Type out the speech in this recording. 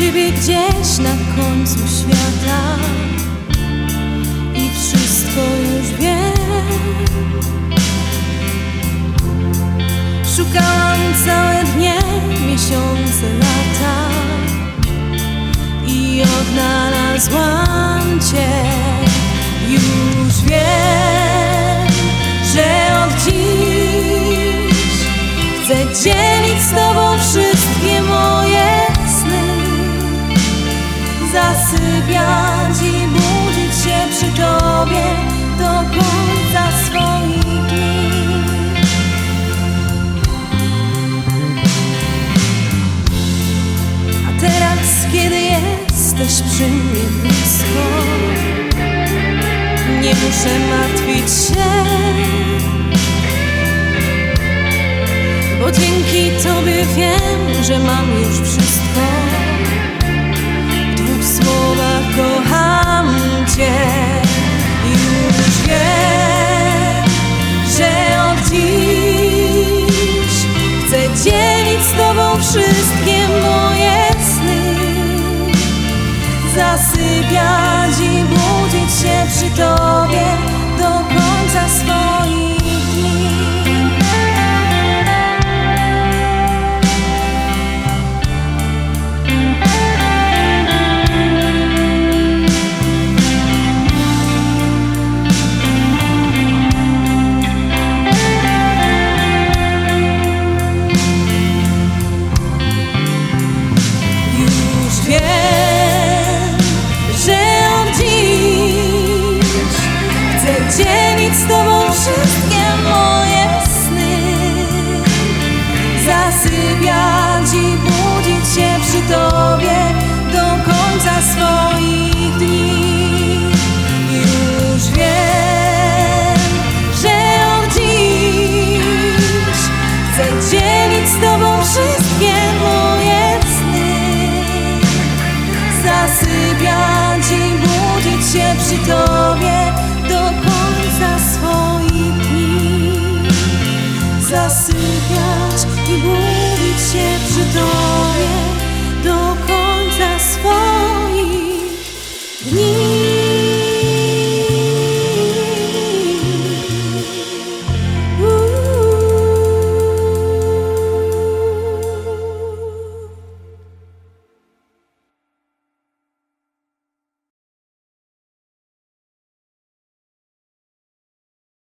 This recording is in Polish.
gdzieś na końcu świata i wszystko już wiem. Szukałam całe dnie, miesiące, lata i odnalazłam Cię. Już wiem, że od dziś chcę dzielić jesteś przy mnie blisko, nie muszę martwić się, bo dzięki Tobie wiem, że mam już wszystko. W dwóch słowach kocham Cię. Już wiem, że od dziś chcę dzielić z Tobą wszystkie zasypiać zasypiać i budzić się przy Tobie do końca swoich dni. Już wiem, że od dziś chcę dzielić z Tobą wszystkie moje sny zasypiać i budzić się przy Tobie